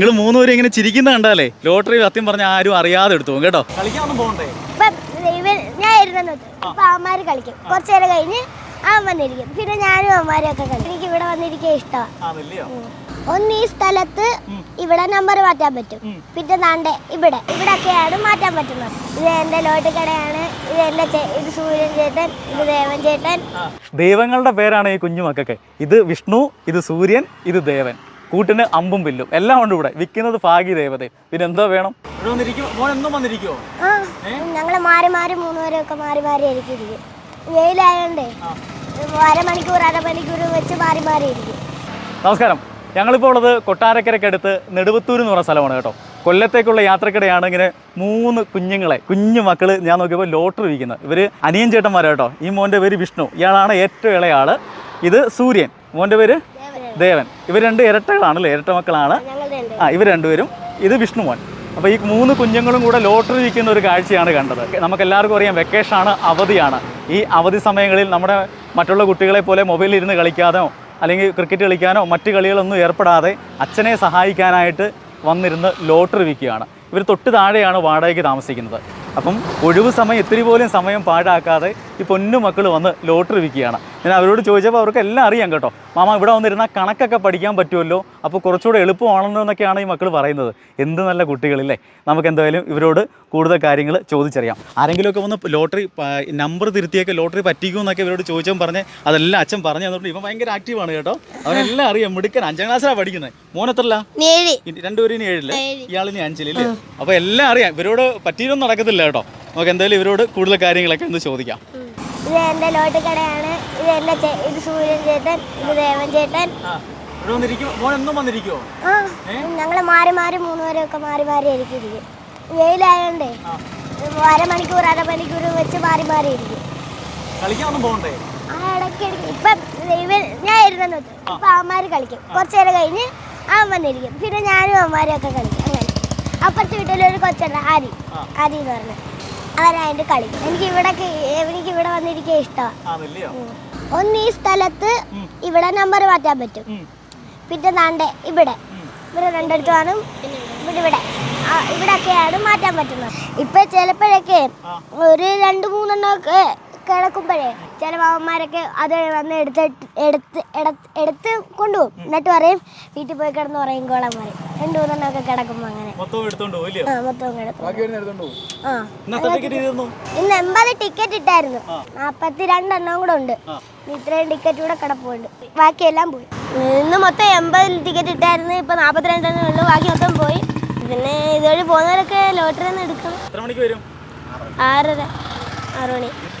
നിങ്ങൾ മൂന്നുപേരും ഇങ്ങനെ ചിരിക്കുന്ന കണ്ടാലേ ലോട്ടറി സത്യം പറഞ്ഞ ആരും അറിയാതെ എടുത്തു പോകും കേട്ടോ. കളിക്കാനൊന്നും പോകണ്ടേ? ഇപ്പം ഞാൻ ഇരുന്നു കളിക്കും കുറച്ചു നേരം കഴിഞ്ഞ് അവൻ വന്നിരിക്കും. പിന്നെ ഞാനും അമ്മമാരെയൊക്കെ കളിക്കും. എനിക്ക് ഇവിടെ വന്നിരിക്കാൻ ഇഷ്ടമാണ് ഒന്ന് ഈ സ്ഥലത്ത് ഇവിടെ നമ്പർ മാറ്റാൻ പറ്റും. പിന്നെ താണ്ടെ ഇവിടെ. ഇവിടെ ഒക്കെയാണ് മാറ്റാൻ പറ്റുന്നത്. ഇത് എന്റെ ലോട്ട് കടയാണ് ഇത് എന്റെ ഇത് സൂര്യൻ ചേട്ടൻ ഇത് ദേവൻ ചേട്ടൻ. ദൈവങ്ങളുടെ പേരാണ് ഈ കുഞ്ഞു മക്കൾക്ക്. ഇത് വിഷ്ണു ഇത് സൂര്യൻ ഇത് ദേവൻ. കൂട്ടിന് അമ്പും വില്ലും. എല്ലാം ഉണ്ട് ഇവിടെ. വിൽക്കുന്നത് ഭാഗ്യ ദേവതയും പിന്നെ എന്തോ വേണം ഞങ്ങൾ മാറി മാറി മൂന്നുപേരും ഒക്കെ മാറി മാറി ഇരിക്കും. വെയിലായോണ്ടേ അരമണിക്കൂർ അരമണിക്കൂർ വെച്ച് മാറി മാറി ഇരിക്കും. നമസ്കാരം. ഞങ്ങളിപ്പോൾ ഉള്ളത് കൊട്ടാരക്കരക്കടുത്ത് നെടുവത്തൂർ എന്ന് പറഞ്ഞ സ്ഥലമാണ് കേട്ടോ. കൊല്ലത്തേക്കുള്ള യാത്രക്കിടെയാണ് ഇങ്ങനെ മൂന്ന് കുഞ്ഞുങ്ങളെ കുഞ്ഞു മക്കൾ ഞാൻ നോക്കിയപ്പോൾ ലോട്ടറി വിൽക്കുന്നത്. ഇവർ അനിയൻ ചേട്ടന്മാരാണ് കേട്ടോ. ഈ മോന്റെ പേര് വിഷ്ണു. ഇയാളാണ് ഏറ്റവും ഇളയ ആൾ. ഇത് സൂര്യൻ. മോന്റെ പേര് ദേവൻ. ഇവർ രണ്ട് ഇരട്ടകളാണ് അല്ലേ ഇരട്ട മക്കളാണ്. ആ ഇവർ രണ്ടുപേരും. ഇത് വിഷ്ണു മോൻ അപ്പോൾ ഈ മൂന്ന് കുഞ്ഞുങ്ങളും കൂടെ ലോട്ടറി വിൽക്കുന്ന ഒരു കാഴ്ചയാണ് കണ്ടത്. നമുക്ക് എല്ലാവർക്കും അറിയാം വെക്കേഷനാണ് അവധിയാണ്. ഈ അവധി സമയങ്ങളിൽ നമ്മുടെ മറ്റുള്ള കുട്ടികളെ പോലെ മൊബൈലിൽ ഇരുന്ന് കളിക്കാനോ അല്ലെങ്കിൽ ക്രിക്കറ്റ് കളിക്കാനോ മറ്റ് കളികളൊന്നും ഏർപ്പെടാതെ അച്ഛനെ സഹായിക്കാനായിട്ട് വന്നിരുന്ന് ലോട്ടറി വിൽക്കുകയാണ്. ഇവർ തൊട്ട് താഴെയാണ് വാടകയ്ക്ക് താമസിക്കുന്നത്. അപ്പം ഒഴിവ് സമയം ഇത്തിരി പോലും സമയം പാഴാക്കാതെ ഈ പൊന്നു മക്കൾ വന്ന് ലോട്ടറി വിൽക്കുകയാണ്. ഞാൻ അവരോട് ചോദിച്ചപ്പോൾ അവർക്ക് എല്ലാം അറിയാം കേട്ടോ. മാമ ഇവിടെ വന്നിരുന്നാൽ കണക്കൊക്കെ പഠിക്കാൻ പറ്റുമല്ലോ? അപ്പോൾ കുറച്ചുകൂടെ എളുപ്പമാണല്ലോ എന്നൊക്കെയാണ് ഈ മക്കൾ പറയുന്നത്. എന്ത് നല്ല കുട്ടികളില്ലേ? നമുക്ക് എന്തായാലും ഇവരോട് കൂടുതൽ കാര്യങ്ങൾ ചോദിച്ചറിയാം. ആരെങ്കിലുമൊക്കെ വന്ന് ലോട്ടറി നമ്പർ തിരുത്തിയൊക്കെ ലോട്ടറി പറ്റിക്കുമെന്നൊക്കെ ഇവരോട് ചോദിച്ചാൽ പറഞ്ഞ് അതെല്ലാം അച്ഛൻ പറഞ്ഞു തന്നിട്ട് ഇപ്പം ഭയങ്കര ആക്റ്റീവാണ് കേട്ടോ. അവരെല്ലാം അറിയാം. മിടുക്കൻ. അഞ്ചാം ക്ലാസ്സിലാണ് പഠിക്കുന്നത്. മോനെത്രല്ല രണ്ടുപേരും ഇനി ഏഴിൽ. ഇയാളിനി അഞ്ചിലില്ലേ അപ്പൊ എല്ലാം അറിയാം. ഇവരോട് പറ്റിയൊന്നും നടക്കത്തില്ല കേട്ടോ. നമുക്ക് എന്തായാലും ഇവരോട് കൂടുതൽ കാര്യങ്ങളൊക്കെ ഒന്ന് ചോദിക്കാം. ഇത് എന്റെ ലോട്ട് കടയാണ്. ഇത് എന്റെ ഇത് സൂര്യൻ ചേട്ടൻ ഇത് ദേവൻ ചേട്ടൻ. ഞങ്ങൾ മാറി മാറി മൂന്നുപേരും ഒക്കെ മാറി മാറി ഇരിക്കും. വെയിലായോണ്ടേ അരമണിക്കൂർ അരമണിക്കൂർ വെച്ച് മാറി മാറി ഇരിക്കും. കളിക്കാനൊന്നും പോകണ്ടേ? ഇടയ്ക്ക് ഇടയ്ക്ക് ഞാൻ ഇവൻ ഞാൻ ഇരുന്നു ഇപ്പൊ അമ്മമാര് കളിക്കും. കുറച്ചു നേരം കഴിഞ്ഞ് അവൻ വന്നിരിക്കും. പിന്നെ ഞാനും അവന്മാരും ഒക്കെ കളിക്കും. അങ്ങനെ. അപ്പുറത്തെ വീട്ടിലൊരു കൊച്ചുണ്ട് ആരി. ആരി എന്ന് പറഞ്ഞു. അവരായിട്ട് കളിക്കും എനിക്ക് ഇവിടെ എനിക്ക് ഇവിടെ വന്നിരിക്കാൻ ഇഷ്ടമാണ് ഒന്ന് ഈ സ്ഥലത്ത് ഇവിടെ നമ്പർ മാറ്റാൻ പറ്റും. പിന്നെ താണ്ടെ ഇവിടെ. ഇവിടെ രണ്ടിടത്ത് കാണും. ഇവിടെ. ഇവിടെ ഇവിടെയൊക്കെയാണ് മാറ്റാൻ പറ്റുന്നത്. ഇപ്പൊ ചിലപ്പോഴൊക്കെ ഒരു രണ്ട് മൂന്നെണ്ണം ഒക്കെ കിടക്കുമ്പോഴേ ചില മാമന്മാരൊക്കെ അത് വന്ന് എടുത്ത് എടുത്ത് എടുത്ത് കൊണ്ടുപോകും. എന്നിട്ട് പറയും വീട്ടിൽ പോയി കിടന്ന് പറയും കോളം പറയും. രണ്ടു മൂന്നെണ്ണം ഒക്കെ കിടക്കുമ്പോ അങ്ങനെ. മൊത്തം എടുത്തോണ്ട് പോയില്ലയോ ആ മൊത്തം കിടക്കും. ആ. ഇന്ന് എൺപത് ടിക്കറ്റ് ഇട്ടായിരുന്നു. നാപ്പത്തി രണ്ടെണ്ണം കൂടെ ഉണ്ട്. ഇത്രയും ടിക്കറ്റ് കൂടെ കിടപ്പുണ്ട്. ബാക്കിയെല്ലാം പോയി. ഇന്ന് മൊത്തം എൺപത് ടിക്കറ്റ് ഇട്ടായിരുന്നു. ഇപ്പൊ നാപ്പത്തിരണ്ടെണ്ണേ ഉള്ളൂ. ബാക്കി മൊത്തം പോയി. പിന്നെ ഇതുവഴി പോകുന്നവരൊക്കെ ലോട്ടറി എടുക്കണം. എത്ര മണിക്ക് വരും? ആറര.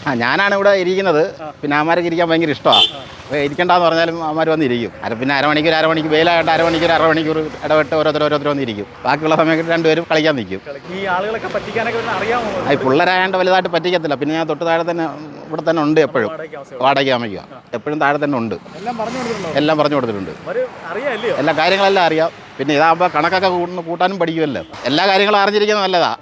ആ ഞാനാണ് ഇവിടെ ഇരിക്കുന്നത്. പിന്നെ അമ്മമാരൊക്കെ ഇരിക്കാൻ ഭയങ്കര ഇഷ്ടമാണ്. അപ്പോൾ ഇരിക്കണ്ടെന്ന് പറഞ്ഞാലും അമ്മമാർ വന്നിരിക്കും അത് പിന്നെ അരമണിക്കൂർ അരമണിക്കൂർ വെയിലായിട്ട് അരമണിക്കൂർ അരമണിക്കൂർ ഇടപെട്ട് ഓരോരുത്തർ ഓരോരുത്തർ വന്നിരിക്കും ബാക്കിയുള്ള സമയത്ത് രണ്ടുപേരും കളിക്കാൻ നിൽക്കും. ഈ ആളുകളൊക്കെ പറ്റിക്കാനൊക്കെ അറിയാമോ? ആ ഈ പിള്ളേരായതുകൊണ്ട് വലുതായിട്ട് പറ്റിക്കത്തില്ല. പിന്നെ ഞാൻ തൊട്ട് താഴെ തന്നെ ഇവിടെ തന്നെ ഉണ്ട് എപ്പോഴും. വാടകയ്ക്ക് അമ്മയ്ക്കുക എപ്പോഴും താഴെ തന്നെ ഉണ്ട്. എല്ലാം പറഞ്ഞു കൊടുത്തിട്ടുണ്ടോ? എല്ലാം പറഞ്ഞു കൊടുത്തിട്ടുണ്ട്. അവർ അറിയാമല്ലയോ എല്ലാ കാര്യങ്ങളെല്ലാം അറിയാം. പിന്നെ ഇതാകുമ്പോൾ കണക്കൊക്കെ കൂട്ടുന്ന- കൂട്ടാനും പഠിക്കുമല്ലോ. എല്ലാ കാര്യങ്ങളും അറിഞ്ഞിരിക്കുന്നത് നല്ലതാണ്